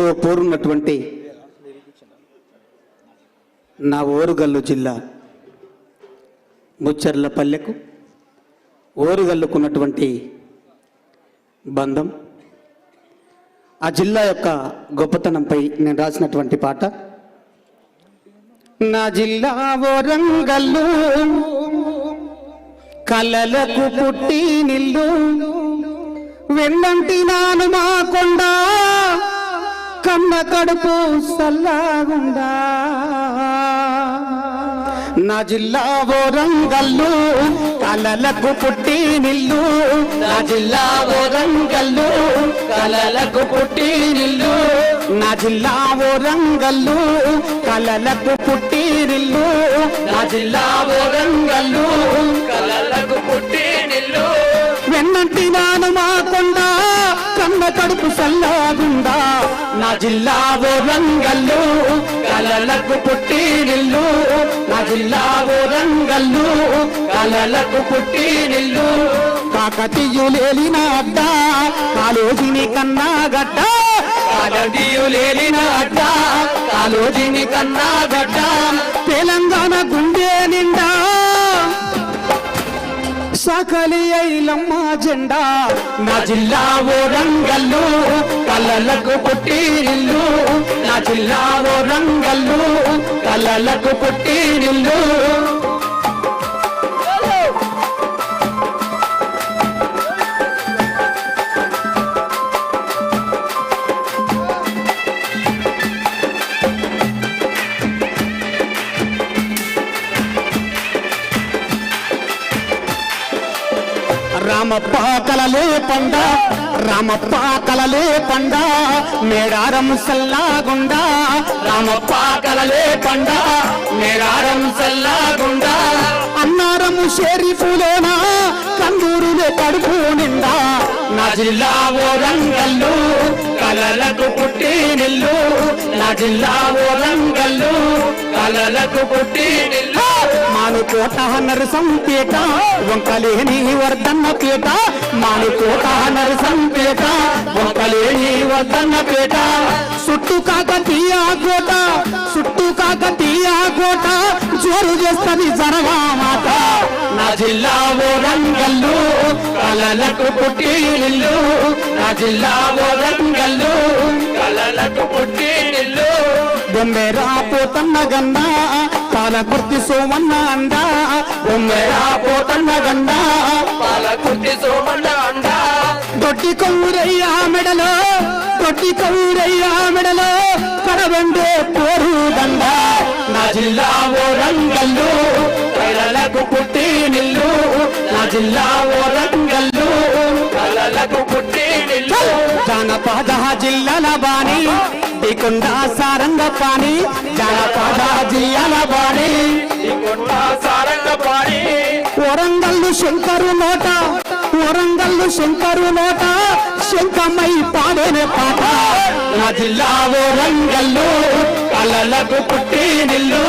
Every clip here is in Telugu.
చరిత్రలో కోరున్నటువంటి నా ఓరుగల్లు జిల్లా ముచ్చర్ల పల్లెకు ఓరుగల్లుకున్నటువంటి బంధం. ఆ జిల్లా యొక్క గొప్పతనంపై నేను రాసినటువంటి పాట నా జిల్లా ఓరంగల్లు కలలకు పుట్టి నిల్లు వెన్నంటి నాను మా కొండా కన్న కడుపు సల్లాగుండా. నా జిల్లా ఓ రంగల్లు కలలకు పుట్టి నిల్లు. నా జిల్లా ఓ రంగల్లు కలలకు పుట్టి నిల్లు. నా జిల్లా ఓ రంగల్లు కలలకు పుట్టి నిల్లు. నా జిల్లా ఓ రంగల్లు కలలకు పుట్టి నిల్లు. వెన్నంటి నాను మా కొండ కడుపు సల్లాగుండా నా జిల్లా ఓరంగల్లు కలలకు పుట్టి నిల్లు. నా జిల్లా ఓరంగల్లు కలలకు పుట్టి నిల్లు. కాకతీయులేలిన అడ్డ కాలోజిని కన్నా గడ్డ. కాకతీయులేలిన అడ్డ కాలోజిని కన్నా గడ్డ. తెలంగాణ గుండె సకలి ఐలమ్మ జెండా. నా జిల్లా ఓ రంగల్లు కలలకు పుట్టినిల్లు నా జిల్లా ఓ రంగల్లు కలలకు పుట్టినిల్లు రామప్ప కలలే పండ రామప్ప కలలే పండ మేడారం సల్లాగుండ రామప్ప కలలే పండ మేడారం సల్లాగుండ. అన్నారము షేరిఫులోనా కందూరులే కడుపు నిండా. నా జిల్లా ఓరంగల్లు కలలకు పుట్టి నిల్లు. నా జిల్లా ఓరంగల్లు కలలకు పుట్టి నిల్లు. మానుకోట నరసంపేట వంకలేని వర్ధన్న పేట మానుకోట నరసంపేట వంకలేని వర్ధన్న పేట చుట్టు కాకతీయ కోట చుట్టు కాకతీయ కోట జోరు చేస్తుంది జరగా మాట నా జిల్లా ఓ రంగల్లు కలలకు పుట్టి నా జిల్లా ఓ రంగల్లు కలలకు పుట్టి నిల్లు. బొమ్మెరా పోతన్న గండా పాల కుర్తి సోమన్న అండా. బొమ్మెరా పోతన్న పాల కుర్తి సోమన్న అండ. దొడ్డి కౌరయ్య మెడలో దొడ్డి కౌరయ్య మెడలో జిల్లా వరంగల్లు కలలకు పుట్టి జానపద జిల్లాల బాణి ఇకుండ సారంగ పాణి జానపద జిల్లాల బాణి ఇకుండ సారంగ పాణి వరంగల్లు శంకరు నోట వరంగల్లు శంకరు నోట శంకమై పాడేనే పాట. నా జిల్లా వరంగల్లు కలలకు పుట్టి నిల్లు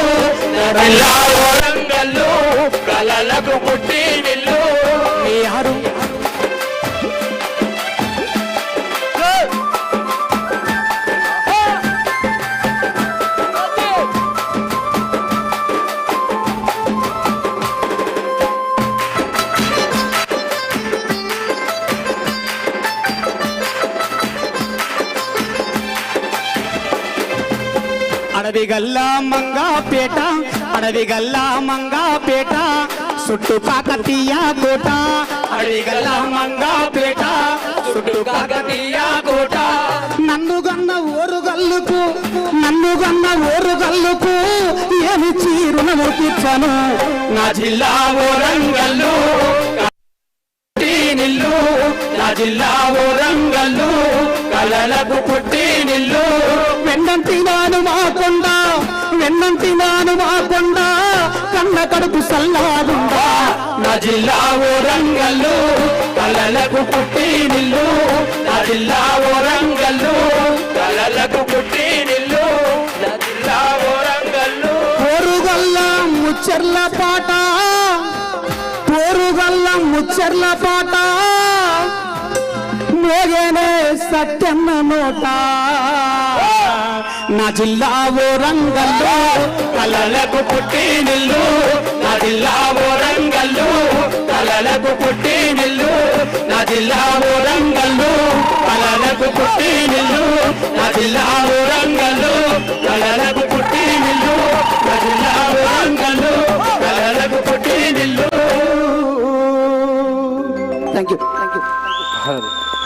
జిల్లా కలలకు పుట్టి నిల్లు. అడవి గల్లా మంగాపేట అడవి గల్లా మంగాపేట చుట్టు కాకతీయ కోట. అడవి గల్లా మంగాపేట చుట్టు కాకతీయ కోట. నన్ను గన్న ఓరుగల్లుకు నన్ను గన్న ఓరుగల్లుకు ఏమి చీరును తీర్చాను నా జిల్లా ఓరంగల్లు నిల్లు. నా జిల్లా ఓరంగల్లు కలలకు పుట్టి నిల్లు. వెన్నంటి నాను మా కొండ వెన్నంటి నాను మా కొండ కన్న కడుపు సల్లాగుండా నా జిల్లా ఓరంగల్లు కలలకు పుట్టి నిల్లు. నా జిల్లా ఓరంగల్లు కలలకు పుట్టి నిల్లు. నా జిల్లా ఓరంగల్లు పోరుగల్ల ముచ్చర్ల పాట పోరుగల్ల ముచ్చర్ల పాట. మోగేనే సత్యన్న నోట. నా జిల్లా ఓ రంగల్లు కలలకు పుట్టి నిల్లు. నా జిల్లా ఓ రంగల్లు కలలకు పుట్టి నిల్లు. నా జిల్లా ఓ రంగల్లు కలలకు పుట్టి నిల్లు. నా జిల్లా ఓ రంగల్లు కలలకు పుట్టి నిల్లు. నా జిల్లా ఓ రంగల్లు కలలకు పుట్టి నిల్లు. Thank you